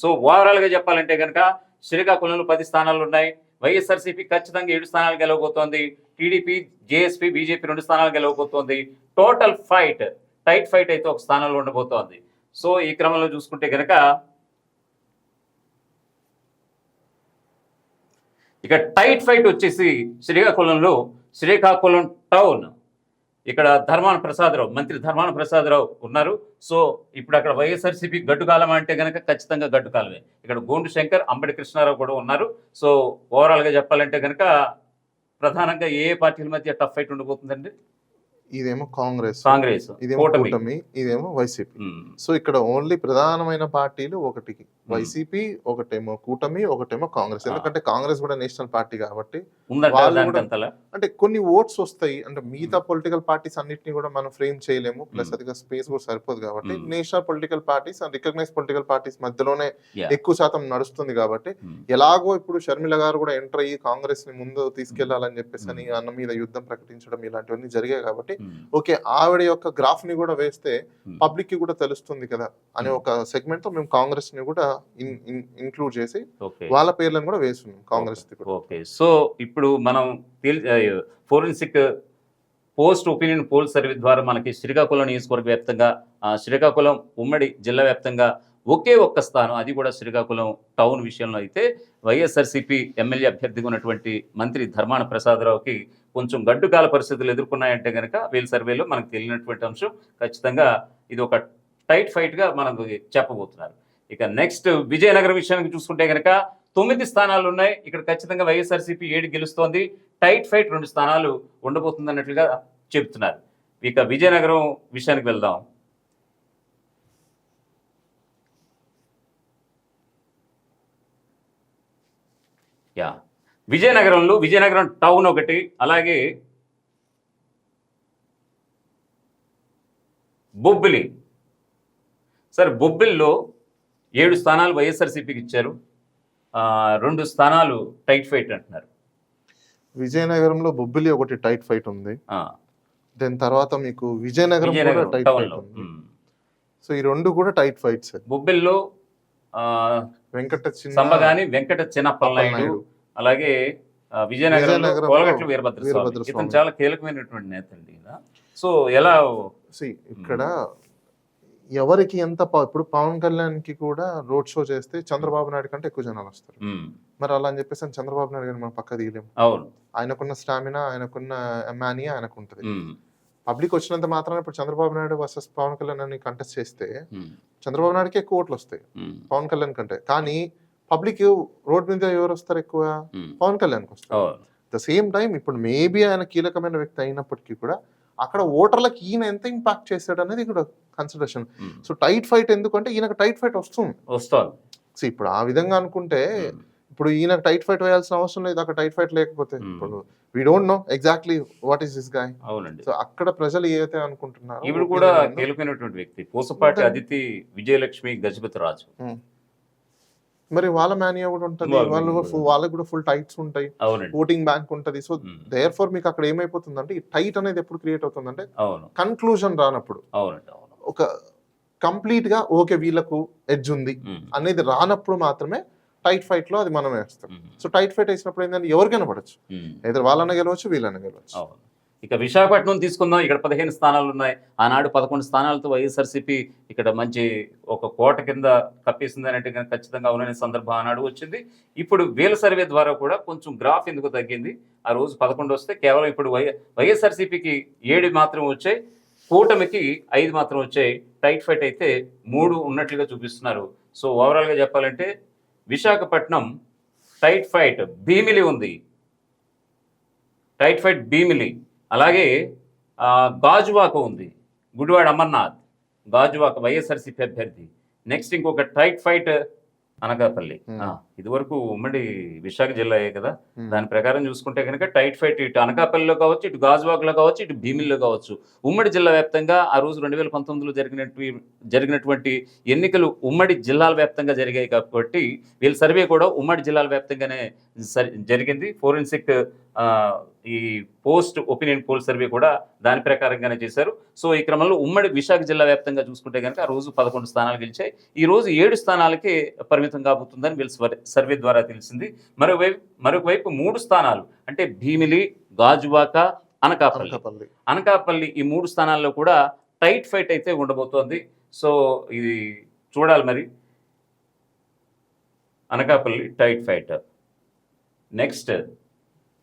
So ఓవరాల్గా చెప్పాలంటే కనుక శ్రీకాకుళంలో పది స్థానాలు ఉన్నాయి. వైఎస్ఆర్సీపీ ఖచ్చితంగా ఏడు స్థానాలు గెలవబోతోంది. టీడీపీ జేఎస్పీ బీజేపీ రెండు స్థానాలు గెలవబోతోంది. టోటల్ ఫైట్ టైట్ ఫైట్ అయితే ఒక స్థానంలో ఉండబోతోంది. సో ఈ క్రమంలో చూసుకుంటే కనుక ఇక టైట్ ఫైట్ వచ్చేసి శ్రీకాకుళంలో శ్రీకాకుళం టౌన్ ఇక్కడ ధర్మాన ప్రసాదరావు మంత్రి ధర్మాన ప్రసాదరావు ఉన్నారు. సో ఇప్పుడు అక్కడ వైఎస్ఆర్సీపీ గడ్డుకాలం అంటే కనుక ఖచ్చితంగా గడ్డుకాలమే ఇక్కడ గోండు శంకర్ అంబడి కృష్ణారావు కూడా ఉన్నారు. సో ఓవరాల్గా చెప్పాలంటే కనుక ప్రధానంగా ఏ ఏ పార్టీల మధ్య టఫ్ ఫైట్ ఉండబోతుందండి ఇదేమో కాంగ్రెస్ కాంగ్రెస్ ఇదేమో కూటమి. ఇదేమో వైసీపీ. సో ఇక్కడ ఓన్లీ ప్రధానమైన పార్టీలు ఒకటికి వైసీపీ ఒకటేమో కూటమి ఒకటేమో కాంగ్రెస్. ఎందుకంటే కాంగ్రెస్ కూడా నేషనల్ పార్టీ కాబట్టి అంటే కొన్ని ఓట్స్ వస్తాయి. అంటే మిగతా పొలిటికల్ పార్టీస్ అన్నిటిని కూడా మనం ఫ్రేమ్ చేయలేము. ప్లస్. అదిగా స్పేస్ కూడా సరిపోదు కాబట్టి. National political parties and recognize political parties మధ్యలోనే. ఎక్కువ శాతం నడుస్తుంది కాబట్టి ఎలాగో ఇప్పుడు షర్మిల గారు కూడా ఎంటర్ అయ్యి కాంగ్రెస్ని ముందు తీసుకెళ్ళాలని చెప్పేసి అని అన్న మీద యుద్ధం ప్రకటించడం ఇలాంటివన్నీ జరిగాయి కాబట్టి ఓకే ఆవిడ యొక్క గ్రాఫ్ని కూడా వేస్తే. పబ్లిక్కి కూడా తెలుస్తుంది కదా అనే. ఒక సెగ్మెంట్తో మేము కాంగ్రెస్ని కూడా ఇంక్లూడ్ చేసి వాళ్ళ పేర్లను కూడా వేస్తున్నాం కాంగ్రెస్ ఓకే. సో ఇప్పుడు మనం forensic post opinion poll survey ద్వారా మనకి శ్రీకాకుళం నియోజకవర్గ వ్యాప్తంగా శ్రీకాకుళం ఉమ్మడి జిల్లా వ్యాప్తంగా ఒకే ఒక్క స్థానం అది కూడా శ్రీకాకుళం టౌన్ విషయంలో అయితే వైఎస్ఆర్సీపీ ఎమ్మెల్యే అభ్యర్థిగా ఉన్నటువంటి మంత్రి ధర్మాన ప్రసాదరావుకి కొంచెం గడ్డుకాల పరిస్థితులు ఎదుర్కొన్నాయంటే కనుక వీళ్ళ సర్వేలో మనకు తెలియనటువంటి అంశం ఖచ్చితంగా ఇది ఒక టైట్ ఫైట్గా మనకు చెప్పబోతున్నారు. ఇక నెక్స్ట్ విజయనగరం విషయానికి చూసుకుంటే కనుక తొమ్మిది స్థానాలు ఉన్నాయి. ఇక్కడ ఖచ్చితంగా వైఎస్ఆర్సీపీ ఏడు గెలుస్తోంది. టైట్ ఫైట్ రెండు స్థానాలు ఉండబోతుంది అన్నట్లుగా చెప్తున్నారు ఇక విజయనగరం విషయానికి వెళ్దాం. యా. విజయనగరంలో విజయనగరం టౌన్ ఒకటి అలాగే బొబ్బిలి. సార్ బొబ్బిల్లో ఏడు స్థానాలు వైఎస్ఆర్సీపీకి ఇచ్చారు. రెండు స్థానాలు టైట్ ఫైట్ అంటున్నారు. విజయనగరంలో బొబ్బిలి ఒకటి టైట్ ఫైట్ ఉంది. దాని తర్వాత మీకు విజయనగరం కూడా టైట్ ఫైట్ ఉంది. సో ఈ రెండు కూడా టైట్ ఫైట్స్. బొబ్బిల్లో ఆ, వెంకట చిన్న సంబగాని వెంకట చిన్నప్పలనాయుడు. అలాగే విజయనగరంలో కోలగట్ల వీరభద్ర ఇతను. చాలా కీలకమైనటువంటి నేత అండి. సో ఎలా ఇక్కడ ఎవరికి ఎంత ఇప్పుడు పవన్ కళ్యాణ్కి కూడా రోడ్ షో చేస్తే చంద్రబాబు నాయుడు కంటే ఎక్కువ జనాలు వస్తారు. మరి అలా అని చెప్పేసి చంద్రబాబు నాయుడు గారిని మనం పక్క తీయలేము. అవును. ఆయనకున్న స్టామినా ఆయనకున్న మానియా ఆయనకు ఉంటుంది పబ్లిక్ వచ్చినంత మాత్రాన ఇప్పుడు చంద్రబాబు నాయుడు వర్సెస్ పవన్ కళ్యాణ్ అని కంటెస్ట్ చేస్తే చంద్రబాబు నాయుడుకి ఎక్కువ ఓట్లు వస్తాయి పవన్ కళ్యాణ్ కంటే. కానీ పబ్లిక్ రోడ్ మీద ఎవరు వస్తారు ఎక్కువ? పవన్ కళ్యాణ్కి వస్తారు. ద సేమ్ టైం ఇప్పుడు మేబీ ఆయన కీలకమైన వ్యక్తి అయినప్పటికీ కూడా అక్కడ ఓటర్లకు ఈయన ఎంత ఇంపాక్ట్ చేశాడు అనేది కూడా కన్సిడరేషన్ సో టైట్ ఫైట్ ఎందుకంటే ఈయనకు టైట్ ఫైట్ వస్తుంది. వస్తోంది సో ఇప్పుడు ఆ విధంగా అనుకుంటే ఇప్పుడు ఈయనకు టైట్ ఫైట్ వేయాల్సిన అవసరం లేదు. అక్కడ టైట్ ఫైట్ లేకపోతే. ఇప్పుడు we don't know exactly what is this guy అవునండి. సో అక్కడ ప్రజలు ఏదైతే అనుకుంటున్నారో ఈవిడ కూడా కీలకమైనటువంటి వ్యక్తి. పూసపాటి అదితి విజయలక్ష్మి గజపతి రాజు. మరి వాళ్ళ మేనియా కూడా ఉంటుంది. వాళ్ళ. వాళ్ళకి కూడా ఫుల్ టైట్స్ ఉంటాయి. ఓటింగ్ బ్యాంక్ ఉంటుంది. సో దేర్ ఫోర్ మీకు అక్కడ ఏమైపోతుందంటే ఈ టైట్ అనేది ఎప్పుడు క్రియేట్ అవుతుందంటే కన్క్లూజన్ రానప్పుడు. ఒక కంప్లీట్గా ఓకే వీళ్ళకు ఎడ్జ్ ఉంది అనేది రానప్పుడు మాత్రమే టైట్ ఫైట్లో అది మనం వేస్తాం. సో టైట్ ఫైట్ వేసినప్పుడు ఏంటంటే ఎవరికైనా పడచ్చు. ఎదురు వాళ్ళని గెలవచ్చు వీళ్ళని గెలవచ్చు. ఇక విశాఖపట్నం తీసుకుందాం. ఇక్కడ పదిహేను స్థానాలు ఉన్నాయి. ఆనాడు పదకొండు స్థానాలతో వైఎస్ఆర్సీపీ ఇక్కడ మంచి ఒక కోట కింద కప్పేసింది అనేది ఖచ్చితంగా అవుననే సందర్భం ఆనాడు వచ్చింది. ఇప్పుడు వేల సర్వే ద్వారా కూడా కొంచెం గ్రాఫ్ ఎందుకు తగ్గింది? ఆ రోజు పదకొండు వస్తే కేవలం ఇప్పుడు వై వైఎస్ఆర్సీపీకి ఏడు మాత్రం వచ్చాయి. కూటమికి ఐదు మాత్రం వచ్చాయి. టైట్ ఫైట్ అయితే మూడు ఉన్నట్లుగా చూపిస్తున్నారు. సో ఓవరాల్గా చెప్పాలంటే విశాఖపట్నం టైట్ ఫైట్ భీమిలి ఉంది. Tight fight Bheemili. అలాగే గాజువాక ఉంది. గుడివాడ అమర్నాథ్. గాజువాక వైఎస్ఆర్సీపీ అభ్యర్థి. నెక్స్ట్ ఇంకొక టైట్ ఫైట్ అనకాపల్లి Hmm. ఆ, ఇదివరకు ఉమ్మడి విశాఖ జిల్లాయే కదా. Hmm. దాని ప్రకారం చూసుకుంటే కనుక టైట్ ఫైట్ ఇటు అనకాపల్లిలో కావచ్చు ఇటు గాజువాకలో కావచ్చు ఇటు భీమిల్లో కావచ్చు. ఉమ్మడి జిల్లా వ్యాప్తంగా ఆ రోజు రెండు వేల పంతొమ్మిదిలో జరిగినట్టు జరిగినటువంటి ఎన్నికలు ఉమ్మడి జిల్లాల వ్యాప్తంగా జరిగాయి కాబట్టి వీళ్ళ సర్వే కూడా ఉమ్మడి జిల్లాల వ్యాప్తంగానే జరిగింది. ఫోరెన్సిక్ ఈ పోస్ట్ ఒపీనియన్ పోల్ సర్వే కూడా దాని ప్రకారంగానే చేశారు. సో ఈ క్రమంలో ఉమ్మడి విశాఖ జిల్లా వ్యాప్తంగా చూసుకుంటే కనుక ఆ రోజు పదకొండు స్థానాలు గెలిచాయి. ఈ రోజు ఏడు స్థానాలకే పరిమితం కాబోతుందని వీళ్ళు సర్వే ద్వారా తెలిసింది. మరోవైపు మరొక వైపు మూడు స్థానాలు అంటే భీమిలి గాజువాక అనకాపల్లి. అనకాపల్లి ఈ మూడు స్థానాల్లో కూడా టైట్ ఫైట్ అయితే ఉండబోతోంది. సో ఇది చూడాలి మరి. Anakapalli tight fight. నెక్స్ట్